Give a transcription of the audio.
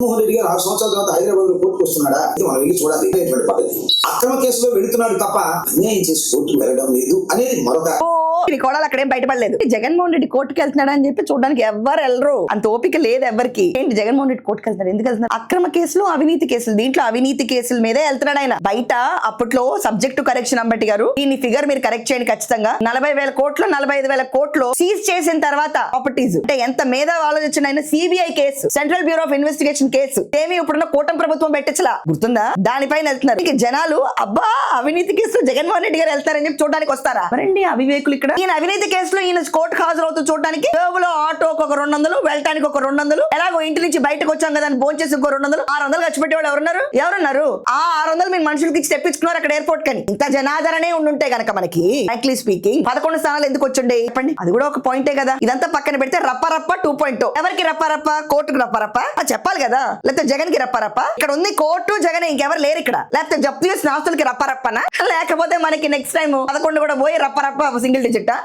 జగన్మోహన్ రెడ్డి గారు ఆరు సంవత్సరాల తర్వాత హైదరాబాద్లో కోర్టుకు వస్తున్నాడా? ఇది మనం వెళ్ళి చూడాలి. అనేటువంటి పద్ధతి. అక్రమ కేసులో వెళుతున్నాడు తప్ప అన్యాయం చేసి కోర్టుకు వెళ్ళడం లేదు అనేది మరొక ఓ కోడలు అక్కడేం బయటపడలేదు. జగన్మోహన్ రెడ్డి కోర్టుకి వెళ్తున్నాడు అని చెప్పి చూడడానికి ఎవ్వరు వెళ్ళరు. అంత ఓపిక లేదు ఎవరికి. ఏంటి జగన్మోహన్ రెడ్డి కోర్టుకి వెళ్తున్నాడు? ఎందుకు వెళ్తున్నాడు? అక్రమ కేసులు అవినీతి కేసులు. దీంట్లో అవినీతి కేసుల మీదే వెళ్తున్నాడు ఆయన. బయట అప్పట్లో సబ్జెక్టు కరెక్షన్ అంబటి గారు దీని ఫిగర్ మీరు కరెక్ట్ చేయండి ఖచ్చితంగా. నలభై వేల కోట్లు నలభై ఐదు వేల కోట్లు సీజ్ చేసిన తర్వాత ప్రాపర్టీస్. అంటే ఎంత మీద ఆలోచించిన ఆయన? CBI case central bureau of investigation case. ఏమి ఇప్పుడున్న కూటమి ప్రభుత్వం పెట్టచ్చలా? గుర్తుందా? దానిపైన వెళ్తున్నారు. జనాలు అబ్బా అవినీతి కేసులో జగన్మోహన్ రెడ్డి గారు వెళ్తారని చెప్పి చూడడానికి వస్తారా? మరండి అవివేకులు ఇక్కడ. ఈయన అవినీతి కేసులో ఈయన కోర్టుకు హాజరవుతూ చూడడానికి జేబులో ఆటోకి ఒక రెండు వందలు వెళ్ళటానికి ఒక రెండు వందలు ఎలాగో ఇంటి నుంచి బయటకు వచ్చాం కదా అని భోంచేసి ఇంకో రెండు వందలు ఆరు వందలు ఖర్చు పెట్టే వాళ్ళు ఎవరున్నారు? ఎవరున్నారు? ఆ ఆరు వందలు మీ మనుషులకి ఇచ్చి తెప్పించుకున్నారు అక్కడ ఎయిర్పోర్ట్ కని. ఇంత జనాదరణే ఉండుంటే గనక మనకి ఫ్రాంక్లీ స్పీకింగ్ పదకొండు స్థానాలు ఎందుకు వచ్చిండే? చెప్పండి. అది కూడా ఒక పాయింటే కదా. ఇదంతా పక్కన పెడితే రప్ప రప్ప టూ పాయింట్ ఎవరికి రప్ప రప్ప కోర్టుకు రప్ప రప్ప చెప్పాలి కదా. లేకపోతే జగన్కి రప్ప రప్ప ఇక్కడ ఉంది కోర్టు జగన్ ఇంకెవరు లేరు ఇక్కడ. లేకపోతే జప్తు చేసిన ఆస్తులకి రప్ప రప్పనా లేకపోతే మనకి నెక్స్ట్ టైం పదకొండు కూడా పోయి రప్ప రప్ప సింగిల్ డిజిట్